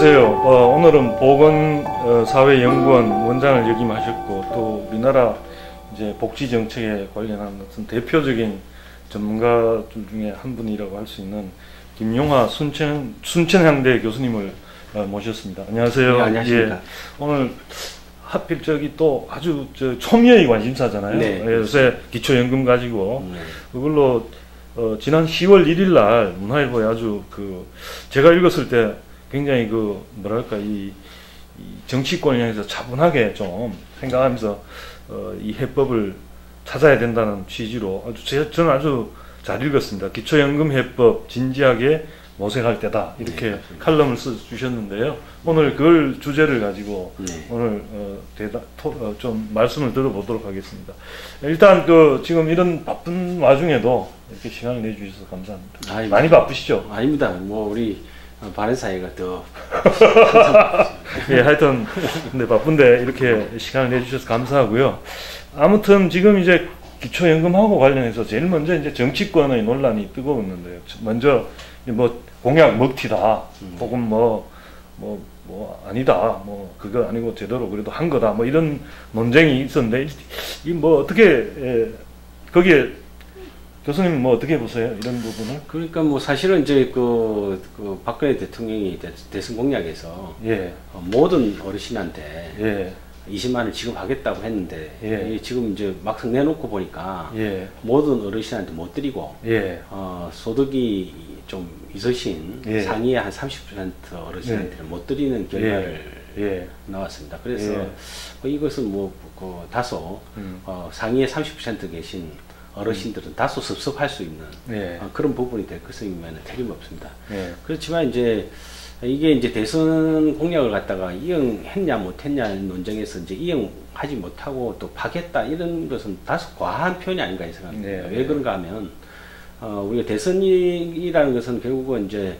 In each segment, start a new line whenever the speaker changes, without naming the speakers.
네, 안녕하세요. 어, 오늘은 보건사회연구원 원장을 역임하셨고 또 우리나라 이제 복지 정책에 관련한 어떤 대표적인 전문가들 중에 한 분이라고 할 수 있는 김용화 순천 순천향대 교수님을 어, 모셨습니다. 안녕하세요.
네, 안녕하십니까.
예, 오늘 하필 저기 또 아주 저 초미의 관심사잖아요.
네,
예, 요새 기초연금 가지고
네.
그걸로 어, 지난 10월 1일 날 문화일보에 아주 그 제가 읽었을 때 굉장히 그 뭐랄까 이, 이 정치권에 향해서 차분하게 좀 생각하면서 어, 이 해법을 찾아야 된다는 취지로 아주 제, 저는 아주 잘 읽었습니다. 기초연금 해법 진지하게 모색할 때다 이렇게
네,
칼럼을 써 주셨는데요. 오늘 그걸 주제를 가지고
네.
오늘 어, 대다, 토, 어, 좀 말씀을 들어보도록 하겠습니다. 일단 그 지금 이런 바쁜 와중에도 이렇게 시간을 내주셔서 감사합니다.
아이,
많이 바쁘시죠?
아닙니다. 뭐 우리 바른 사이가 더
예, 하여튼 근데 바쁜데 이렇게 시간을 내주셔서 감사하고요. 아무튼 지금 이제 기초연금하고 관련해서 제일 먼저 이제 정치권의 논란이 뜨거웠는데요. 먼저 뭐 공약 먹튀다, 혹은 뭐 뭐, 뭐, 아니다, 뭐, 그거 아니고 제대로 그래도 한 거다, 뭐, 이런 논쟁이 있었는데, 이 뭐, 어떻게, 에, 거기에, 교수님 뭐 어떻게 보세요? 이런 부분을?
그러니까 뭐 사실은 이제 그, 그 박근혜 대통령이 대, 대선 공약에서
예,
어, 모든 어르신한테
예,
20만 원을 지급하겠다고 했는데
예.
이 지금 이제 막상 내놓고 보니까
예,
모든 어르신한테 못 드리고
예,
어, 소득이 좀 있으신
예.
상위의 한 30% 어르신한테는 못 드리는 결과를
예,
나왔습니다. 그래서
예.
뭐 이것은 뭐 그 다소
음,
어, 상위에 30% 계신 어르신들은 다소 섭섭할 수 있는
예,
어, 그런 부분이 될 것이면 틀림없습니다.
예,
그렇지만 이제 이게 이제 대선 공약을 갖다가 이행했냐 못했냐는 논쟁에서 이제 이행하지 못하고 또 파겠다 이런 것은 다소 과한 표현이 아닌가 이 생각합니다.
네,
왜
네.
그런가 하면 어, 우리가 대선이라는 것은 결국은 이제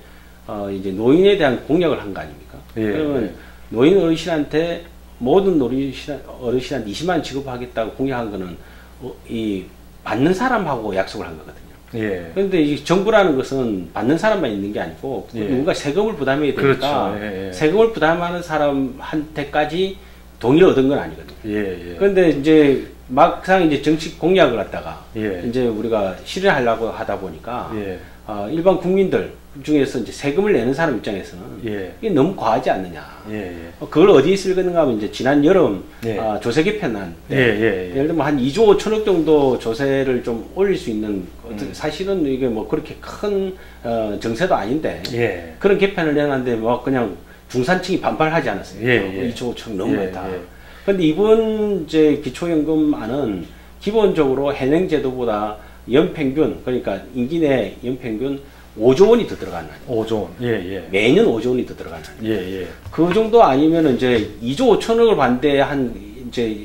어, 이제 노인에 대한 공약을 한 거 아닙니까?
예,
그러면
예.
노인 어르신한테 모든 어르신, 어르신한테 20만 원 지급하겠다고 공약한 거는 어, 이 받는 사람하고 약속을 한 거거든요.
예,
그런데 이 정부라는 것은 받는 사람만 있는 게 아니고
예.
누군가 세금을 부담해야 되니까
그렇죠. 예, 예.
세금을 부담하는 사람한테까지 동의를 얻은 건 아니거든요.
예, 예,
그런데 이제 막상 이제 정치 공약을 갖다가
예.
이제 우리가 실현하려고 하다 보니까
예,
어, 일반 국민들 중에서 이제 세금을 내는 사람 입장에서는
예,
이게 너무 과하지 않느냐.
예, 예,
어, 그걸 어디에 쓸 건가 하면 이제 지난 여름
예.
어, 조세 개편한
예,
때
예,
예를 들면 한 2조 5천억 정도 조세를 좀 올릴 수 있는
음.
사실은 이게 뭐 그렇게 큰 어, 정세도 아닌데
예,
그런 개편을 내놨는데 뭐 그냥 중산층이 반발하지 않았어요.
예, 예.
2조 5천억 너무
예,
많다.
예.
근데 이번 이제 기초연금안은 기본적으로 현행 제도보다 연평균 그러니까 임기 내 연평균 5조 원이 더 들어가는 아니에요.
5조, 예, 예,
매년 5조 원이 더 들어가는.
예, 예,
그 정도 아니면 이제 2조 5천억을 반대한 이제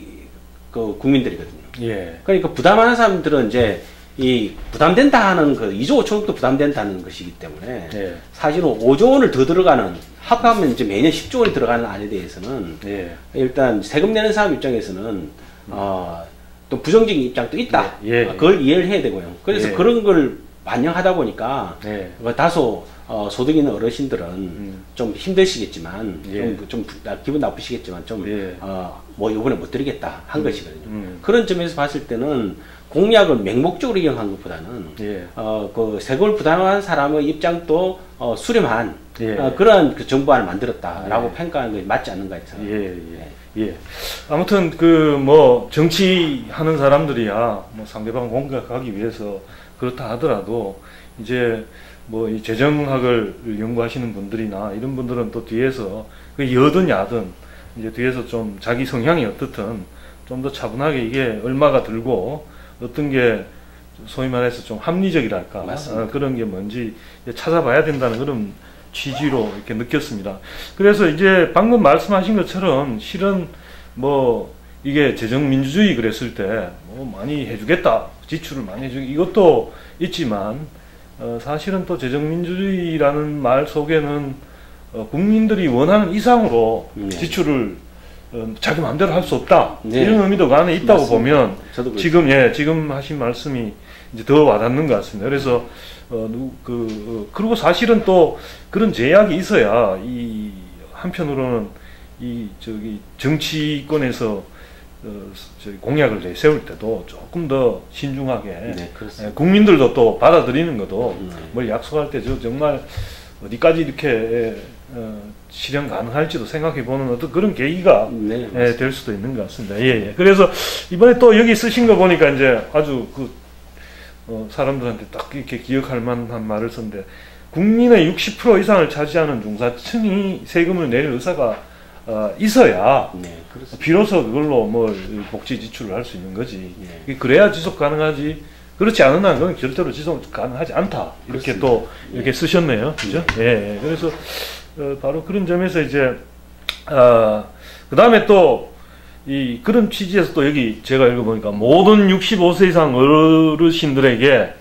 그 국민들이거든요.
예,
그러니까 부담하는 사람들은 이제 이 부담된다 하는 그 2조 5천억도 부담된다는 것이기 때문에
예,
사실은 5조 원을 더 들어가는 합하면 이제 매년 10조 원이 들어가는 안에 대해서는
예,
일단 세금 내는 사람 입장에서는 어, 또 부정적인 입장도 있다.
예, 예.
어, 그걸 이해를 해야 되고요. 그래서
예.
그런 걸 반영하다 보니까
예,
뭐 다소 어, 소득 있는 어르신들은
음.
좀 힘드시겠지만
예.
좀, 좀 부- 나- 기분 나쁘시겠지만 좀
예.
어, 뭐 이번에 못 드리겠다 한 것이거든요.
음.
그런 점에서 봤을 때는 공약을 맹목적으로 이용한 것보다는
예,
어, 그 세금을 부담하는 사람의 입장도 어, 수렴한
예.
어, 그러한 그 정부안을 만들었다라고
예.
평가하는 것이 맞지 않는가 해서
예, 예, 예. 아무튼 그 뭐 정치하는 사람들이야 뭐 상대방 공격하기 위해서 그렇다 하더라도 이제 뭐 이 재정학을 연구하시는 분들이나 이런 분들은 또 뒤에서 그 여든 야든 이제 뒤에서 좀 자기 성향이 어떻든 좀 더 차분하게 이게 얼마가 들고 어떤 게 소위 말해서 좀 합리적이랄까
맞습니다.
어, 그런 게 뭔지 찾아봐야 된다는 그런 취지로 이렇게 느꼈습니다. 그래서 이제 방금 말씀하신 것처럼 실은 뭐 이게 재정 민주주의 그랬을 때 뭐 많이 해주겠다 지출을 많이 해주 이것도 있지만 어, 사실은 또 재정 민주주의라는 말 속에는 어, 국민들이 원하는 이상으로
네.
지출을 어, 자기 마음대로 할 수 없다
네.
이런 의미도 그 안에 있다고
맞습니다.
보면. 지금 예 지금 하신 말씀이 이제 더 와닿는 것 같습니다. 그래서 어, 누, 그 어, 그리고 사실은 또 그런 제약이 있어야 이 한편으로는 이 저기 정치권에서 어, 저기 공약을 내세울 때도 조금 더 신중하게
네.
예, 국민들도 또 받아들이는 것도
네.
뭘 약속할 때 저 정말 어디까지 이렇게 예, 어, 실현 가능할지도 생각해 보는 어떤 그런 계기가
네,
예, 될 수도 있는 것 같습니다. 예, 예. 그래서 이번에 또 여기 쓰신 거 보니까 이제 아주 그 어, 사람들한테 딱 이렇게 기억할 만한 말을 썼는데 국민의 60% 이상을 차지하는 중사층이 세금을 낼 의사가 어, 있어야
네, 그렇습니다.
비로소 그걸로 뭐 복지 지출을 할 수 있는 거지.
예.
그래야 지속 가능하지. 그렇지 않은 한 그건 절대로 지속 가능하지 않다. 이렇게
그렇습니다.
또 이렇게 쓰셨네요. 그죠? 예. 예. 그래서 어, 바로 그런 점에서 이제 아, 그다음에 또 이 그런 취지에서 또 여기 제가 읽어보니까 모든 65세 이상 어르신들에게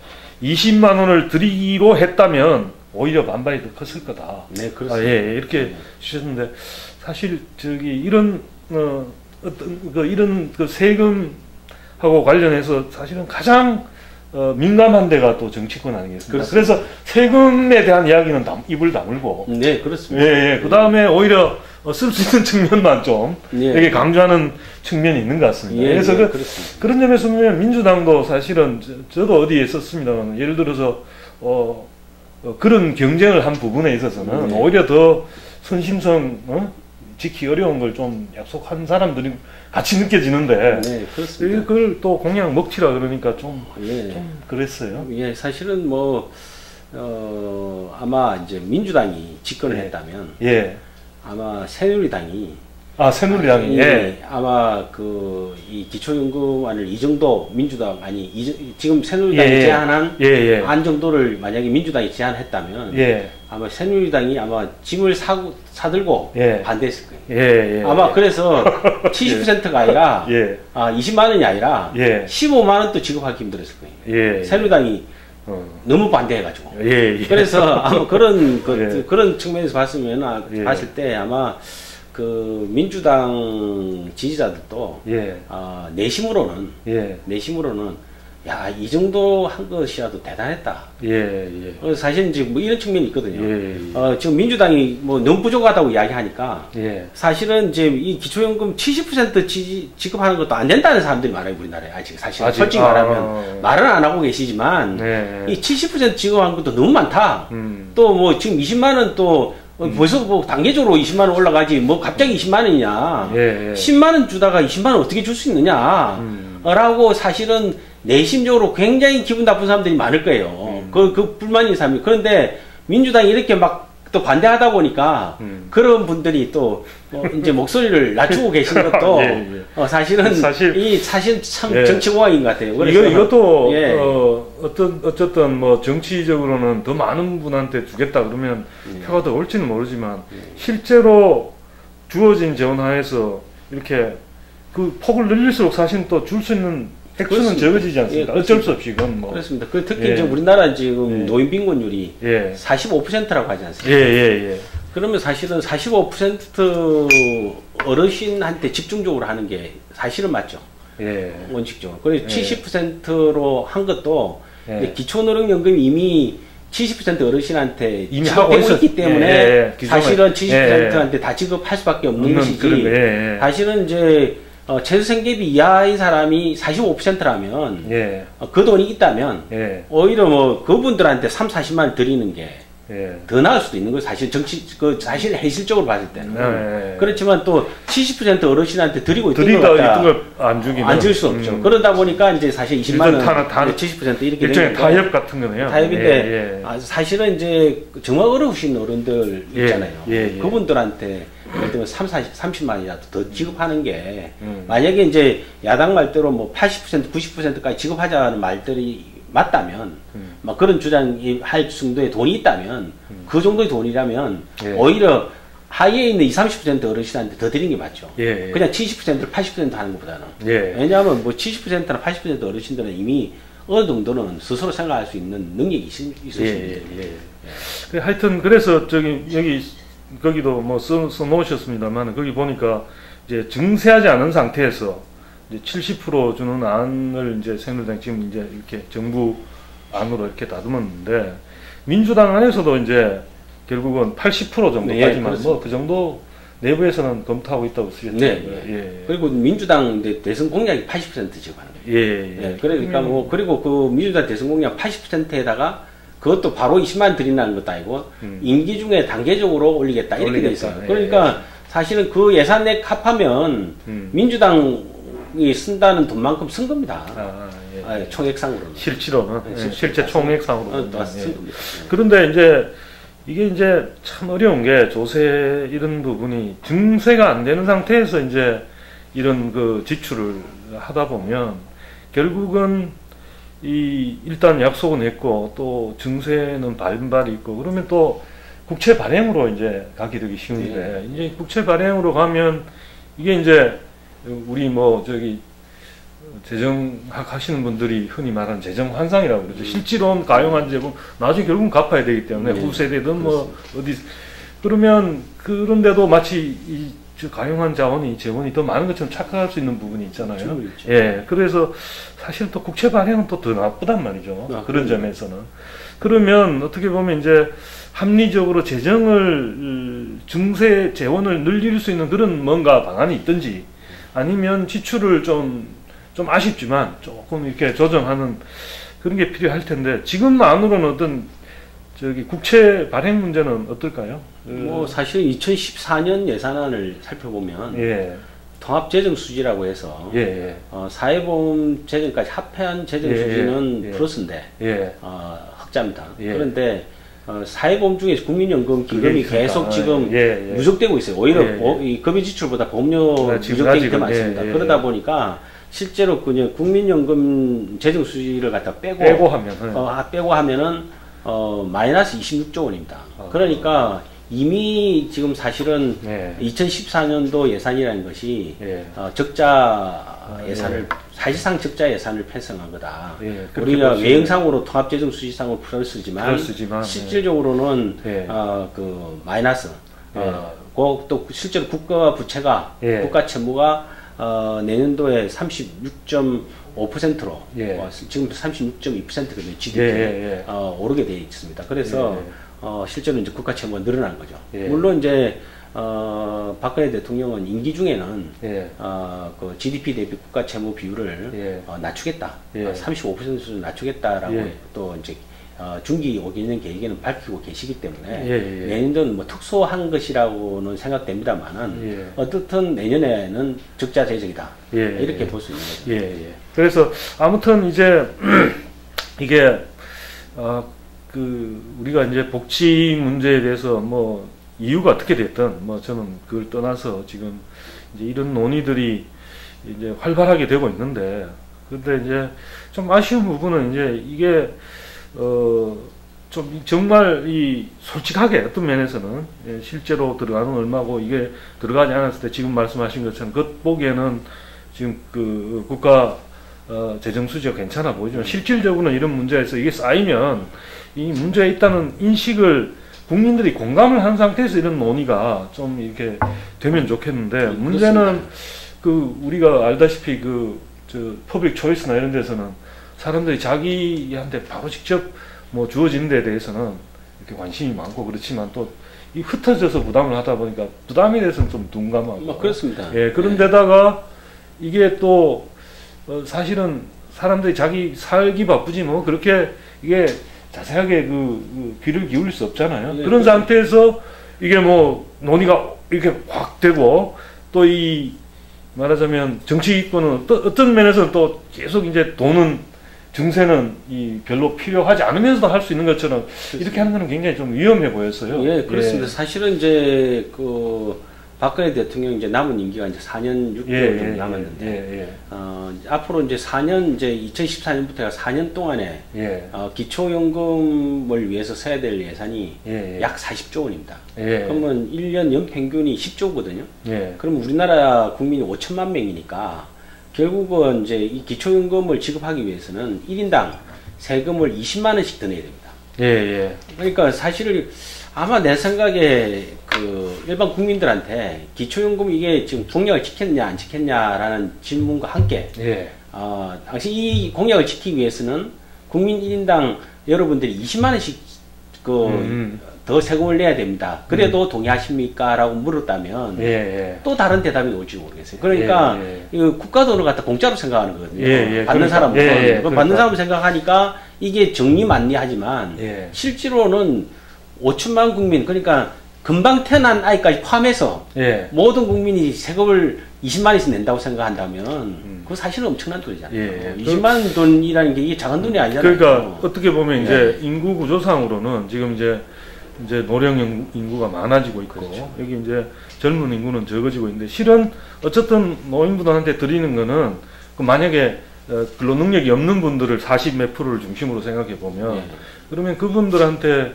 20만 원을 드리기로 했다면 오히려 반발이 더 컸을 거다.
네,
아,
그렇습니다.
예, 예, 이렇게 주셨는데 사실 저기 이런 어, 어떤 그 이런 그 세금하고 관련해서 사실은 가장 어, 민감한 데가 또 정치권 아니겠습니까?
그렇습니다.
그래서 세금에 대한 이야기는 담, 입을 다물고
네,
예,
그렇습니다.
예. 그 다음에 오히려 어, 쓸수 있는 측면만 좀
예.
되게 강조하는 측면이 있는 것 같습니다.
예,
그래서
예,
그. 그런 점에서 보면 민주당도 사실은 저, 도 어디에 썼습니다만 예를 들어서 어, 어, 그런 경쟁을 한 부분에 있어서는
네.
오히려 더 선심성 어? 지키 어려운 걸 좀 약속한 사람들이 같이 느껴지는데
네, 그렇습니다.
그걸 또 공약 먹튀라 그러니까 좀,
예.
좀 그랬어요.
예, 사실은 뭐, 어, 아마 이제 민주당이 집권을
예.
했다면
예.
아마 새누리당이
아 새누리당이 예.
아마 그 이 기초연금안을 이 정도 민주당 아니 이, 정- 지금 새누리당이
예, 예.
제안한
예, 예.
안 정도를 만약에 민주당이 제안했다면
예.
아마 새누리당이 아마 짐을 사고 사들고
예.
반대했을 거예요.
예. 예.
아마 그래서 70%가 아니라
예.
아 20만 원이 아니라
예.
15만 원도 지급하기 힘들었을 거예요.
예.
새누리당이
어.
너무 반대해가지고.
예. 예.
그래서 아마 그런 그,
예.
그런 측면에서 봤으면 아,
예.
봤을 때 아마 그 민주당 지지자들도
예.
아, 내심으로는
예.
내심으로는 야 이 정도 한 것이라도 대단했다.
예. 예.
어, 사실 이제 뭐 이런 측면이 있거든요.
예.
어, 지금 민주당이 뭐 너무 부족하다고 이야기하니까
예.
사실은 이제 이 기초연금 70% 지, 지급하는 것도 안 된다는 사람들이 많아요 우리나라에 아직 사실
아직,
솔직히
아,
말하면
어.
말은 안 하고 계시지만
네.
이70% 지급하는 것도 너무 많다.
음.
또뭐 지금 20만 원또 어, 벌써 뭐 단계적으로 20만 원 올라가지 뭐 갑자기 20만 원이냐
예. 예.
10만 원 주다가 20만 원 어떻게 줄 수 있느냐
음.
라고 사실은 내심적으로 굉장히 기분 나쁜 사람들이 많을 거예요
음.
그, 그 불만인 사람이 그런데 민주당이 이렇게 막 또 반대하다 보니까
음.
그런 분들이 또 어, 이제 목소리를 낮추고 계신 것도
예, 예.
어, 사실은
사실-
이 사실 참
예.
정치 공학인 것 같아요
이거
그래서
이것도
예.
어, 어떤 어쨌든 뭐 정치적으로는 더 많은 분한테 주겠다 그러면
예.
표가 더 올지는 모르지만 실제로 주어진 전화에서 이렇게 그 폭을 늘릴수록 사실 또 줄 수 있는
그렇습니다.
적어지지 않습니까?
예,
어쩔 수 없이 그건 뭐
그렇습니다 그 특히
예.
이제 우리나라 지금
예.
노인 빈곤율이
예.
45%라고 하지
예,
않습니까?
예, 예.
그러면 사실은 45% 어르신한테 집중적으로 하는 게 사실은 맞죠.
예.
원칙적으로. 그래서
예.
70%로 한 것도
예.
기초노령연금이 이미 70% 어르신한테
이미 하고
있기 때문에
예, 예.
사실은 70%한테 다 지급할 수밖에 없는 것이지.
예, 예.
사실은 이제 어, 최저생계비 이하인 사람이 45%라면
예.
어, 그 돈이 있다면
예.
오히려 뭐 그분들한테 3, 40만 원 드리는 게
예.
더 나을 수도 있는 거예요. 사실 정치 그 사실 현실적으로 봤을 때는
네.
그렇지만 또 70% 어르신한테 드리고 있던
드리다
걸
있던
갖다
걸안 주기는
안 줄 수 없죠.
음.
그러다 보니까 이제 사실 20만 원,
타- 타-
70% 이렇게
일종의 타협 같은 거네요.
타협인데. 아, 사실은 이제 정말 어려우신 어른들
예,
있잖아요. 그분들한테 예를 들면 3, 40, 30만 원이라도 더 지급하는 게
음.
만약에 이제 야당 말대로 뭐 80%, 90%까지 지급하자는 말들이 맞다면
음.
막 그런 주장이 할 정도의 돈이 있다면 그 정도의 돈이라면
예.
오히려 하위에 있는 20, 30% 어르신한테 더 드리는 게 맞죠.
예, 예.
그냥 70%를 80% 하는 것보다는.
예.
왜냐하면 뭐 70%나 80% 어르신들은 이미 어느 정도는 스스로 생각할 수 있는 능력이 있,
예,
있으신
예,
분들.
예. 그 하여튼 그래서 저기 여기 거기도 뭐 써, 써 놓으셨습니다만 거기 보니까 이제 증세하지 않은 상태에서 이제 70% 주는 안을 이제 새누리당 지금 이제 이렇게 정부 안으로 이렇게 다듬었는데 민주당 안에서도 이제 결국은 80% 정도까지만
예,
뭐그 정도 내부에서는 검토하고 있다고 쓰셨죠.
네.
예.
그리고 민주당 대선 공약이 80% 지금 하는 거예요.
예. 예.
예, 그러니까 뭐 그리고 그 민주당 대선 공약 80%에다가 그것도 바로 20만 드린다는 것도 아니고
음.
임기 중에 단계적으로 올리겠다 이렇게 돼
올리겠다.
있어요.
예,
그러니까 사실은 그 예산 내 합하면
음.
민주당이 쓴다는 돈만큼 쓴 겁니다.
아, 예.
아, 총액상으로는.
실제로는
네,
예,
실제
실제 총액상으로
어,
예.
쓴 겁니다. 예.
그런데 이제 이게 이제 참 어려운 게 조세 이런 부분이 증세가 안 되는 상태에서 이제 이런 그 지출을 하다 보면 결국은 이 일단 약속은 했고 또 증세는 반발이 있고 그러면 또 국채 발행으로 이제 가게 되기 쉬운데 이제 국채 발행으로 가면 이게 이제 우리 뭐 저기 재정학 하시는 분들이 흔히 말하는 재정 환상이라고 그러죠. 실제로는 가용한 재금 나중에 결국은 갚아야 되기 때문에
네,
후세대든 뭐 어디 그러면 그런데도 마치 이저 가용한 자원이 재원이 더 많은 것처럼 착각할 수 있는 부분이 있잖아요. 예, 그래서 사실 또 국채 발행은 또 더 나쁘단 말이죠.
아,
그런
그럼요.
점에서는 그러면 어떻게 보면 이제 합리적으로 재정을 음, 증세 재원을 늘릴 수 있는 그런 뭔가 방안이 있든지 아니면 지출을 좀, 좀 아쉽지만 조금 이렇게 조정하는 그런 게 필요할 텐데 지금 안으로는 어떤 저기 국채 발행 문제는 어떨까요?
뭐 사실 2014년 예산안을 살펴보면
예,
통합재정 수지라고 해서
예, 예,
어, 사회보험 재정까지 합해한 재정
예,
수지는
예, 예.
플러스인데
예,
어, 흑자입니다.
예.
그런데 어, 사회보험 중에서 국민연금 기금이
그게
계속
있으니까.
지금
예, 예.
누적되고 있어요. 오히려. 보- 이 급여 지출보다 보험료 누적되기
아직은,
더 많습니다. 그러다
예.
보니까 실제로 그냥 국민연금 재정 수지를 갖다 빼고,
빼고 하면 예.
어, 아, 빼고 하면은 어, 마이너스 26조 원입니다.
아.
그러니까 이미 지금 사실은
예,
2014년도 예산이라는 것이
예,
어, 적자
예.
예산을 사실상 적자 예산을 편성한 거다.
예,
우리가 외형상으로 통합재정 수지상으로 플러스지만
플러스지만,
실질적으로는
예.
어, 그 마이너스.
예.
어, 그, 또 실제로 국가 부채가
예.
국가 채무가 어, 내년도에 36.5%로
예.
어, 지금 36.2%거든요. GDP
예, 예, 예.
어, 오르게 되어 있습니다. 그래서. 어, 실제로 이제 국가 채무가 늘어난 거죠.
예.
물론 이제 어, 박근혜 대통령은 임기 중에는
예,
어, 그 GDP 대비 국가 채무 비율을
예.
어, 낮추겠다.
예.
어, 35% 수준 낮추겠다라고
예.
또 이제 어, 중기 5개년 계획에는 밝히고 계시기 때문에
예, 예.
내년도는 뭐 특수한 것이라고는 생각됩니다만은
예.
어떻든 내년에는 적자 재정이다.
예,
이렇게
예.
볼수 있는 거죠.
예, 예. 그래서 아무튼 이제 이게 어, 그 우리가 이제 복지 문제에 대해서 뭐 이유가 어떻게 됐든 뭐 저는 그걸 떠나서 지금 이제 이런 논의들이 이제 활발하게 되고 있는데 근데 이제 좀 아쉬운 부분은 이제 이게 어 좀 정말 이 솔직하게 어떤 면에서는 예, 실제로 들어가는 얼마고 이게 들어가지 않았을 때 지금 말씀하신 것처럼 겉보기에는 지금 그 국가 어, 재정 수지가 괜찮아 보이지만 실질적으로는 이런 문제에서 이게 쌓이면 이 문제에 있다는 인식을 국민들이 공감을 한 상태에서 이런 논의가 좀 이렇게 되면 좋겠는데 문제는
그렇습니다.
그 우리가 알다시피 그 저 퍼블릭 초이스나 이런 데서는 사람들이 자기한테 바로 직접 뭐 주어지는 데에 대해서는 이렇게 관심이 많고 그렇지만 또 이 흩어져서 부담을 하다 보니까 부담에 대해서는 좀 둔감하고
뭐 그렇습니다.
예, 그런데다가 이게 또 어, 사실은 사람들이 자기 살기 바쁘지 뭐 그렇게 이게 자세하게 그, 그 귀를 기울일 수 없잖아요.
예,
그런
그렇죠.
상태에서 이게 뭐 논의가 이렇게 확 되고 또 이 말하자면 정치권은 또 어떤 면에서는 또 계속 이제 돈은 증세는 이 별로 필요하지 않으면서도 할 수 있는 것처럼 이렇게 하는 거는 굉장히 좀 위험해 보였어요.
예, 그렇습니다. 사실은 이제 그 박근혜 대통령 이제 남은 임기가 이제 4년 6개월
예,
정도
예,
남았는데
예, 예,
어, 앞으로 이제 4년 이제 2014년부터가 4년 동안에
예,
어, 기초연금을 위해서 써야 될 예산이
예, 예,
약 40조 원입니다.
예,
그러면 1년 연평균이 10조거든요.
예,
그럼 우리나라 국민이 5천만 명이니까 결국은 이제 이 기초연금을 지급하기 위해서는 1인당 세금을 20만 원씩 더 내야 됩니다.
예, 예,
그러니까 사실 아마 내 생각에 그 일반 국민들한테 기초연금 이게 지금 공약을 지켰냐 안 지켰냐라는 질문과 함께
예.
어, 당시 이 공약을 지키기 위해서는 국민 1인당 여러분들이 20만 원씩 그
음.
더 세금을 내야 됩니다. 그래도 동의하십니까? 라고 물었다면
예, 예.
또 다른 대답이 나올지 모르겠어요. 그러니까
예, 예.
국가 돈을 갖다 공짜로 생각하는 거거든요.
예, 예.
받는
그러니까,
사람은
예, 예.
그 받는
그러니까.
사람 생각하니까 이게 정리 만리 하지만
예.
실제로는 5천만 국민 그러니까 금방 태어난 아이까지 포함해서
예.
모든 국민이 세금을 20만 원씩 낸다고 생각한다면 그거 사실은 엄청난 돈이잖아요.
음. 예.
20만 원 돈이라는 게 이게 작은 돈이 아니잖아요.
그러니까 어떻게 보면
네.
이제 인구 구조상으로는 지금 이제 이제 노령 인- 인구가 많아지고 있고
그렇죠.
여기 이제 젊은 인구는 적어지고 있는데 실은 어쨌든 노인분들한테 드리는 거는 그 만약에 어, 근로 능력이 없는 분들을 40 몇 프로를 중심으로 생각해 보면
예.
그러면 그분들한테 어,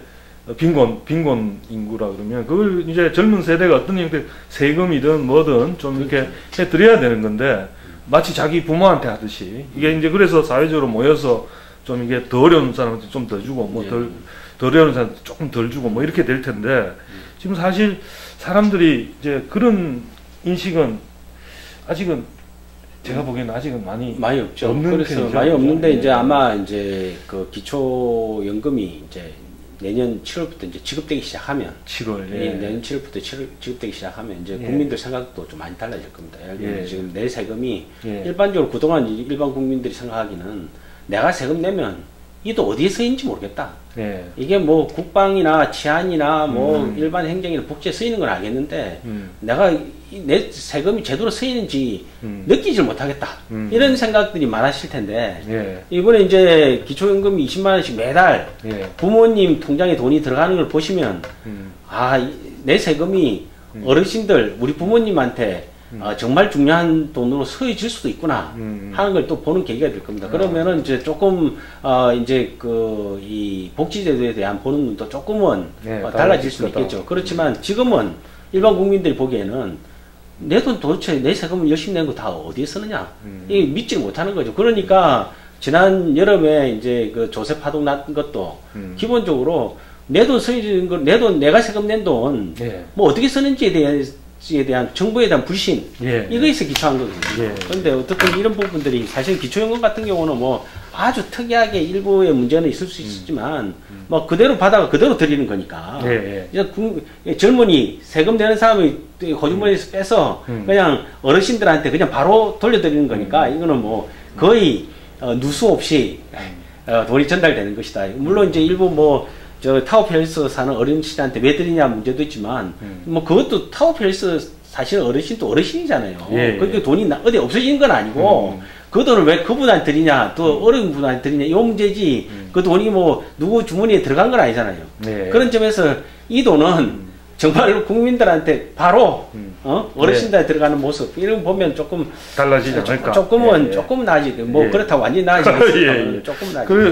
빈곤 빈곤 인구라 그러면 그걸 이제 젊은 세대가 어떤 형태 세금이든 뭐든 좀 이렇게 해 드려야 되는 건데 마치 자기 부모한테 하듯이 이게 이제 그래서 사회적으로 모여서 좀 이게 더 어려운 사람한테 좀 더 주고 뭐
예.
덜덜 어려운 사람한테 조금 덜 주고 뭐 이렇게 될 텐데 지금 사실 사람들이 이제 그런 인식은 아직은 제가 보기에는 아직은 많이
많이 없죠.
없는
그래서. 많이 없는데
예.
이제 아마 이제 그 기초 연금이 이제 내년 7월부터 이제 지급되기 시작하면
7월
예.
예.
내년 7월부터 지급되기 시작하면 이제
예.
국민들 생각도 좀 많이 달라질 겁니다. 예를 들면
예.
지금 내 세금이
예.
일반적으로 그동안 이- 일반 국민들이 생각하기는 내가 세금 내면 이도 어디에 쓰이는지 모르겠다.
예.
이게 뭐 국방이나 치안이나 뭐
음.
일반 행정이나 복지에 쓰이는 건 알겠는데
음.
내가 이- 내 세금이 제대로 쓰이는지
음.
느끼질 못하겠다.
음.
이런 생각들이 많으실 텐데
예.
이번에 이제 기초연금이 20만 원씩 매달
예.
부모님 통장에 돈이 들어가는 걸 보시면
음.
아내 세금이
음.
어르신들 우리 부모님한테 어, 정말 중요한 돈으로 쓰여질 수도 있구나
음.
하는 걸 또 보는 계기가 될 겁니다. 그러면은 이제 조금 어 이제 그 이 복지제도에 대한 보는 눈도 조금은
네,
어, 달라질 수는
거다.
있겠죠. 그렇지만 지금은 일반 국민들이 보기에는 내 돈 도대체 내 세금을 열심히 낸 거 다 어디에 쓰느냐
음.
이 믿지를 못하는 거죠. 그러니까 지난 여름에 이제 그 조세 파동 난 것도
음.
기본적으로 내 돈 쓰이는 거, 내 돈, 내가 세금 낸 돈,
예.
뭐 어떻게 쓰는지에 대한, 에 대한 정부에 대한 불신,
예.
이거에서 기초한 거거든요.
예.
그런데 어떻든 이런 부분들이 사실 기초연금 같은 경우는 뭐 아주 특이하게 일부의 문제는 있을 수 있지만, 뭐 그대로 받아가 그대로 드리는 거니까.
음. 예, 예.
이제 국- 젊은이, 세금 내는 사람이 거주머니에서 빼서
음.
그냥 어르신들한테 그냥 바로 돌려드리는 거니까 이거는 뭐 거의 어, 누수 없이 어, 돈이 전달되는 것이다. 물론 이제 일부 뭐, 저 타워팰리스 사는 어르신한테 왜 드리냐 문제도 있지만,
음.
뭐 그것도 타워팰리스 사실 어르신도 어르신이잖아요.
예, 예.
그렇게 돈이 나- 어디 없어지는 건 아니고,
음.
그 돈을 왜 그분한테 드리냐, 또 어려운 분한테 드리냐, 이 문제지, 그 돈이 뭐 누구 주머니에 들어간 건 아니잖아요.
네.
그런 점에서 이 돈은 정말로 국민들한테 바로
음.
어? 어르신들한테 들어가는 모습 이런 거 보면 조금
달라지지 않을까?
조금은
예, 예.
조금은 나아지 뭐
예.
그렇다고 완전히 나아지겠
예, 예.
조금 나아지
그,